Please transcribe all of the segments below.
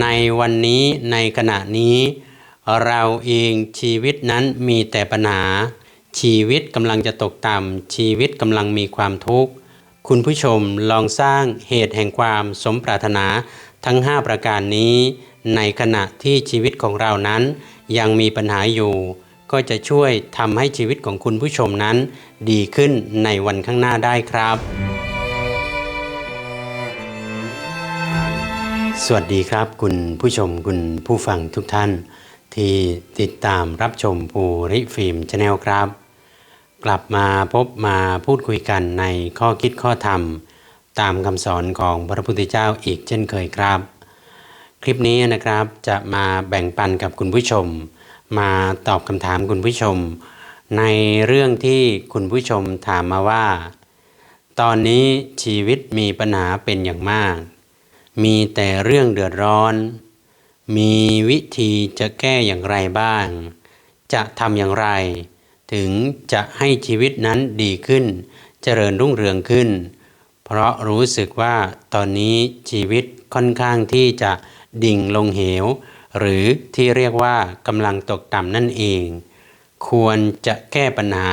ในวันนี้ในขณะนี้ เราเองชีวิตนั้นมีแต่ปัญหา ชีวิตกำลังจะตกต่ำชีวิตกำลังมีความทุกข์ คุณผู้ชมลองสร้างเหตุแห่งความสมปรารถนาทั้ง 5 ประการนี้ ในขณะที่ชีวิตของเรานั้น ยังมีปัญหาอยู่ ก็จะช่วยทำให้ชีวิตของคุณผู้ชมนั้น ดีขึ้นในวันข้างหน้าได้ครับ สวัสดีครับคุณผู้ชมคุณผู้ฟังทุกท่าน ที่ติดตามรับชมภูริฟิล์มชาแนลครับ กลับมาพบมาพูดคุยกันในข้อคิดข้อธรรม ตามคำสอนของพระพุทธเจ้าอีกเช่นเคยครับ คลิปนี้นะครับจะมาแบ่งปันกับคุณผู้ชม มาตอบคำถามคุณผู้ชม ในเรื่องที่คุณผู้ชมถามมาว่า ตอนนี้ชีวิตมีปัญหาเป็นอย่างมาก มีแต่เรื่องเดือดร้อน มีวิธีจะแก้อย่างไรบ้าง จะทำอย่างไร ถึงจะให้ชีวิตนั้นดีขึ้น เจริญรุ่งเรืองขึ้น เพราะรู้สึกว่าตอนนี้ชีวิตค่อนข้างที่จะดิ่งลงเหว หรือที่เรียกว่ากำลังตกต่ำนั่นเอง ควรจะแก้ปัญหา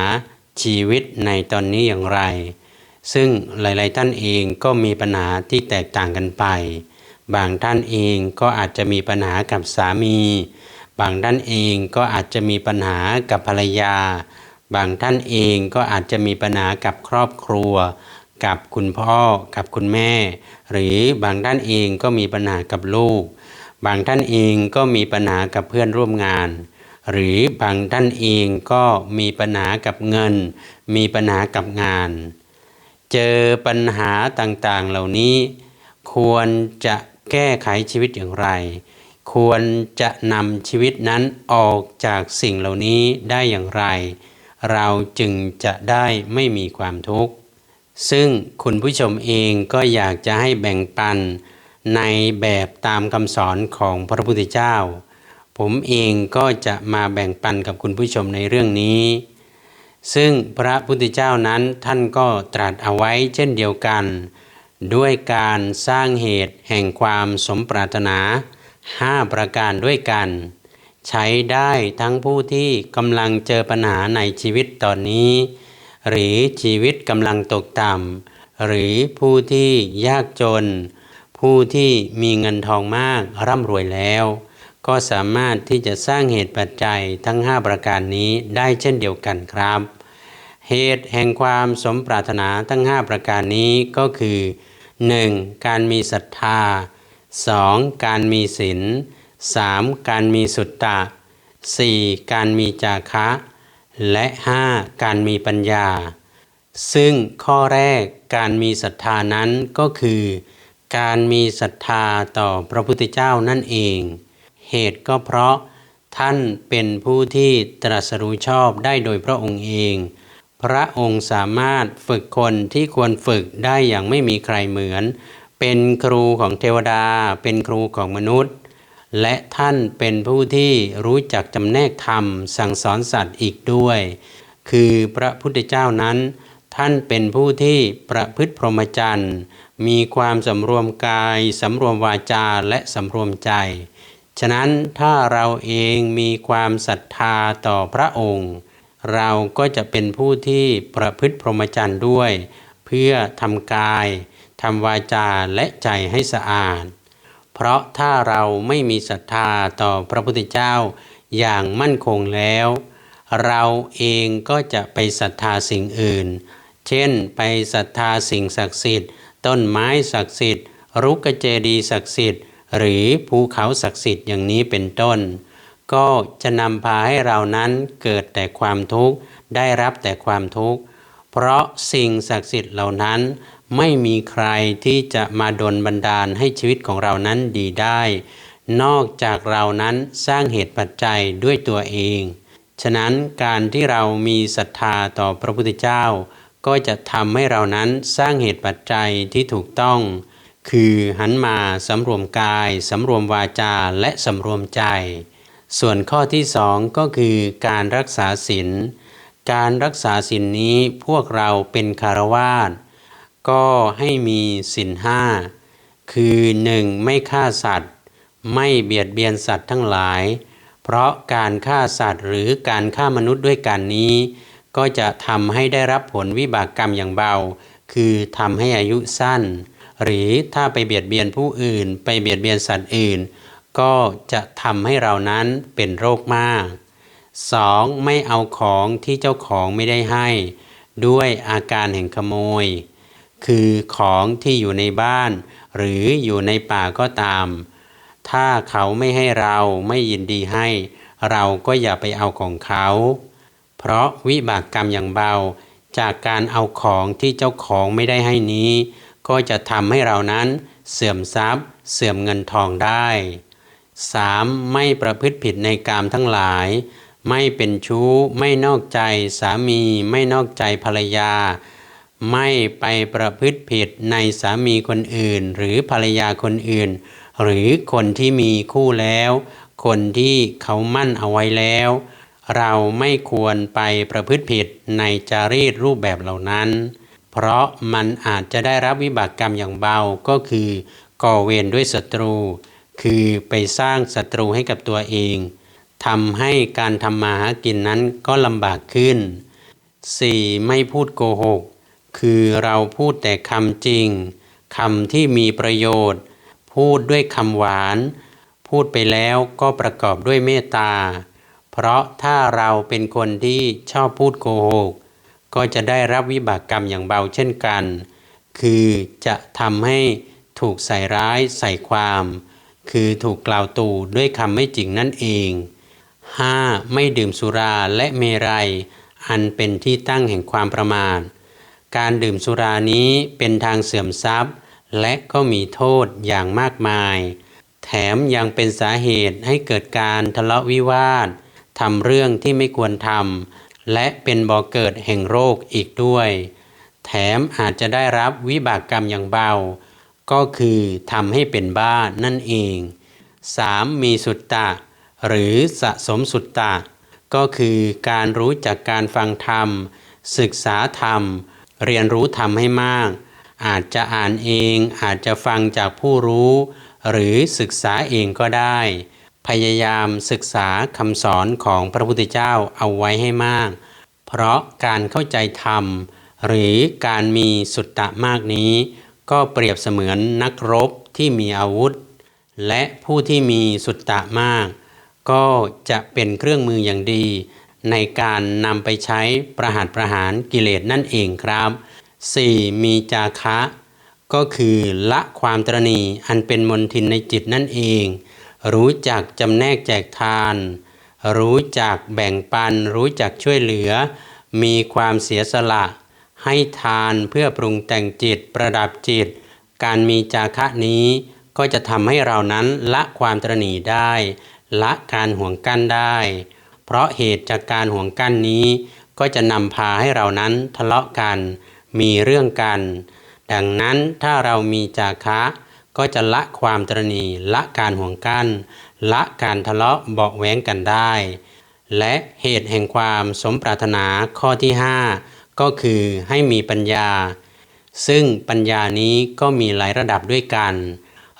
ชีวิตในตอนนี้อย่างไร ซึ่งหลาย ๆ ท่านเองก็มีปัญหาที่แตกต่างกันไป บางท่านเองก็อาจจะมีปัญหากับสามี บางท่านเองก็อาจจะมีปัญหากับภรรยา บางท่านเองก็อาจจะมีปัญหากับครอบครัว กับคุณพ่อ กับคุณแม่ หรือบางท่านเองก็มีปัญหากับลูก บางท่านเองก็มีปัญหากับเพื่อนร่วมงานหรือบางท่านเองก็มีปัญหากับเงิน มีปัญหากับงาน เจอปัญหาต่างๆเหล่านี้ ควรจะแก้ไขชีวิตอย่างไร ควรจะนำชีวิตนั้นออกจากสิ่งเหล่านี้ได้อย่างไร เราจึงจะได้ไม่มีความทุกข์ ซึ่งคุณผู้ชมเองก็อยากจะให้แบ่งปันในแบบตามคำสอนของพระพุทธเจ้า ผมเองก็จะมาแบ่งปันกับคุณผู้ชมในเรื่องนี้ ซึ่งพระพุทธเจ้านั้นท่านก็ตรัสเอาไว้เช่นเดียวกัน ด้วยการสร้างเหตุแห่งความสมปรารถนา 5 ประการด้วยกัน ใช้ได้ทั้งผู้ที่กำลังเจอปัญหาในชีวิตตอนนี้ หรือชีวิตกำลังตกต่ำหรือผู้ที่ยากจน ผู้ที่มีเงินทองมากร่ำรวยแล้ว ก็สามารถที่จะสร้างเหตุปัจจัยทั้ง 5 ประการนี้ได้เช่นเดียวกันครับ เหตุแห่งความสมปรารถนาทั้ง 5 ประการนี้ก็คือ 1. การมีศรัทธา 2. การมีศีล 3. การมีสุตตะ 4. การมีจาคะ และ 5. การมีปัญญา ซึ่งข้อแรกการมีศรัทธานั้นก็คือ การมีศรัทธาต่อพระพุทธเจ้านั่นเอง เหตุก็เพราะท่านเป็นผู้ที่ตรัสรู้ชอบได้โดยพระองค์เอง พระองค์สามารถฝึกคนที่ควรฝึกได้อย่างไม่มีใครเหมือน เป็นครูของเทวดา เป็นครูของมนุษย์ และท่านเป็นผู้ที่รู้จักจำแนกธรรม สั่งสอนสัตว์อีกด้วย คือพระพุทธเจ้านั้น ท่านเป็นผู้ที่ประพฤติพรหมจรรย์มีความสำรวมกายสำรวมวาจาและสำรวมใจ ฉะนั้นถ้าเราเองมีความศรัทธาต่อพระองค์ เราก็จะเป็นผู้ที่ประพฤติพรหมจรรย์ด้วย เพื่อทำกายทำวาจาและใจให้สะอาด เพราะถ้าเราไม่มีศรัทธาต่อพระพุทธเจ้าอย่างมั่นคงแล้ว เราเองก็จะไปศรัทธาสิ่งอื่น เช่นไปศรัทธาสิ่งศักดิ์สิทธิ์ ต้นไม้ศักดิ์สิทธิ์รุกเจดีศักดิ์สิทธิ์ หรือภูเขาศักดิ์สิทธิ์อย่างนี้เป็นต้น ก็จะนำพาให้เรานั้นเกิดแต่ความทุกข์ ได้รับแต่ความทุกข์ เพราะสิ่งศักดิ์สิทธิ์เหล่านั้น ไม่มีใครที่จะมาดลบันดาลให้ชีวิตของเรานั้นดีได้ นอกจากเรานั้นสร้างเหตุปัจจัยด้วยตัวเอง ฉะนั้นการที่เรามีศรัทธาต่อพระพุทธเจ้า ก็จะทำให้เรานั้นสร้างเหตุปัจจัยที่ถูกต้อง คือหันมาสำรวมกายสำรวมวาจาและสำรวมใจ ส่วนข้อที่สองก็คือการรักษาศีลการรักษาศีลนนี้พวกเราเป็นคารวาสก็ให้มีศีลห้าคือหนึ่งไม่ฆ่าสัตว์ ไม่เบียดเบียนสัตว์ทั้งหลาย เพราะการฆ่าสัตว์หรือการฆ่ามนุษย์ด้วยกันนี้ ก็จะทำให้ได้รับผลวิบากกรรมอย่างเบา คือทำให้อายุสั้น หรือถ้าไปเบียดเบียนผู้อื่น ไปเบียดเบียนสัตว์อื่น ก็จะทำให้เรานั้นเป็นโรคมาก 2. ไม่เอาของที่เจ้าของไม่ได้ให้ ด้วยอาการแห่งขโมย คือของที่อยู่ในบ้าน หรืออยู่ในป่าก็ตาม ถ้าเขาไม่ให้เราไม่ยินดีให้ เราก็อย่าไปเอาของเขา เพราะวิบากกรรมอย่างเบา จากการเอาของที่เจ้าของไม่ได้ให้นี้ ก็จะทำให้เรานั้นเสื่อมทรัพย์ เสื่อมเงินทองได้ 3. ไม่ประพฤติผิดในกามทั้งหลาย ไม่เป็นชู้ ไม่นอกใจสามี ไม่นอกใจภรรยา ไม่ไปประพฤติผิดในสามีคนอื่น หรือภรรยาคนอื่น หรือคนที่มีคู่แล้ว คนที่เขามั่นเอาไว้แล้ว เราไม่ควรไปประพฤติผิดในจารีตรูปแบบเหล่านั้น เพราะมันอาจจะได้รับวิบากกรรมอย่างเบาก็คือก่อเวรด้วยศัตรู คือไปสร้างศัตรูให้กับตัวเองทำให้การทำมาหากินนั้นก็ลำบากขึ้น 4. ไม่พูดโกหก คือเราพูดแต่คำจริงคำที่มีประโยชน์ พูดด้วยคำหวาน พูดไปแล้วก็ประกอบด้วยเมตตา เพราะถ้าเราเป็นคนที่ชอบพูดโกหก ก็จะได้รับวิบากกรรมอย่างเบาเช่นกัน คือจะทำให้ถูกใส่ร้ายใส่ความ คือถูกกล่าวตู่ด้วยคำไม่จริงนั่นเอง 5. ไม่ดื่มสุราและเมรัย อันเป็นที่ตั้งแห่งความประมาท การดื่มสุรานี้เป็นทางเสื่อมทรัพย์ และก็มีโทษอย่างมากมาย แถมยังเป็นสาเหตุให้เกิดการทะเลาะวิวาททำเรื่องที่ไม่ควรทำและเป็นบ่อเกิดแห่งโรคอีกด้วย แถมอาจจะได้รับวิบากกรรมอย่างเบา ก็คือทำให้เป็นบ้านั่นเอง 3. มีสุตตะ หรือสะสมสุตตะ ก็คือการรู้จักการฟังธรรม ศึกษาธรรม เรียนรู้ธรรมให้มาก อาจจะอ่านเองอาจจะฟังจากผู้รู้ หรือศึกษาเองก็ได้ พยายามศึกษาคำสอนของพระพุทธเจ้าเอาไว้ให้มาก เพราะการเข้าใจธรรม หรือการมีสุตตะมากนี้ ก็เปรียบเสมือนนักรบที่มีอาวุธ และผู้ที่มีสุตตะมาก ก็จะเป็นเครื่องมืออย่างดี ในการนำไปใช้ประหารประหารกิเลสนั่นเองครับ 4. มีจาคะ ก็คือละความตรณีอันเป็นมนทินในจิตนั่นเอง รู้จักจำแนกแจกทาน รู้จักแบ่งปัน รู้จักช่วยเหลือ มีความเสียสละ ให้ทานเพื่อปรุงแต่งจิตประดับจิต การมีจาคะนี้ ก็จะทำให้เรานั้นละความตรณีได้ ละการห่วงกั้นได้ เพราะเหตุจากการห่วงกั้นนี้ ก็จะนำพาให้เรานั้นทะเลาะกัน มีเรื่องกัน ดังนั้นถ้าเรามีจาคะ ก็จะละความตรณีละการห่วงกั้น ละการทะเลาะเบาะแว้งกันได้ และเหตุแห่งความสมปรารถนาข้อที่5 ก็คือให้มีปัญญา ซึ่งปัญญานี้ก็มีหลายระดับด้วยกัน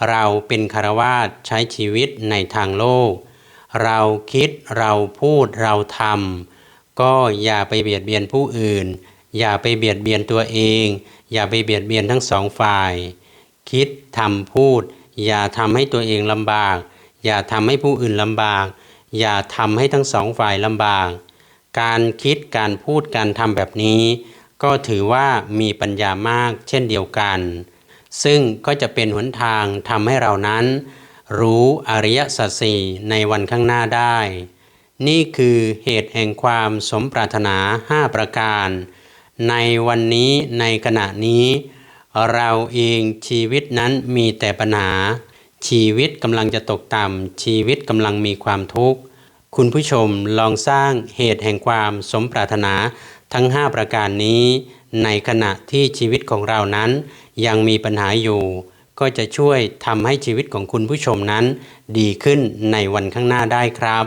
เราเป็นคารวาสใช้ชีวิตในทางโลก เราคิดเราพูดเราทำก็อย่าไปเบียดเบียนผู้อื่น อย่าไปเบียดเบียนตัวเอง อย่าไปเบียดเบียนทั้งสองฝ่าย คิดทำพูด อย่าทำให้ตัวเองลำบาก อย่าทำให้ผู้อื่นลำบาก อย่าทำให้ทั้งสองฝ่ายลำบาก การคิดการพูดการทำแบบนี้ ก็ถือว่ามีปัญญามากเช่นเดียวกัน ซึ่งก็จะเป็นหนทางทำให้เรานั้น รู้อริยสัจสี่ในวันข้างหน้าได้ นี่คือเหตุแห่งความสมปรารถนา 5 ประการ ในวันนี้ในขณะนี้ เราเองชีวิตนั้นมีแต่ปัญหา ชีวิตกำลังจะตกต่ำชีวิตกำลังมีความทุกข์ คุณผู้ชมลองสร้างเหตุแห่งความสมปรารถนาทั้ง 5 ประการนี้ ในขณะที่ชีวิตของเรานั้น ยังมีปัญหาอยู่ ก็จะช่วยทำให้ชีวิตของคุณผู้ชมนั้น ดีขึ้นในวันข้างหน้าได้ครับ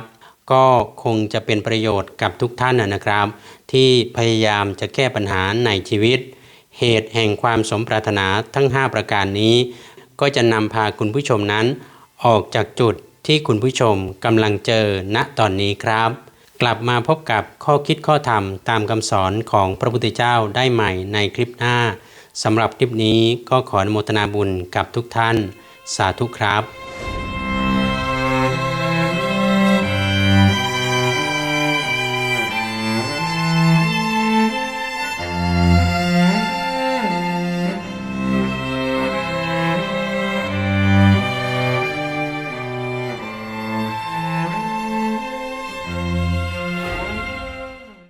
ก็คงจะเป็นประโยชน์กับทุกท่านนะครับ ที่พยายามจะแก้ปัญหาในชีวิต เหตุแห่งความสมปรารถนาทั้ง 5 ประการนี้ ก็จะนำพาคุณผู้ชมนั้น ออกจากจุด ที่คุณผู้ชมกำลังเจอณตอนนี้ครับ กลับมาพบกับข้อคิดข้อธรรมตามคำสอนของพระพุทธเจ้าได้ใหม่ในคลิปหน้าสำหรับคลิปนี้ก็ขออนุโมทนาบุญกับทุกท่าน สาธุครับ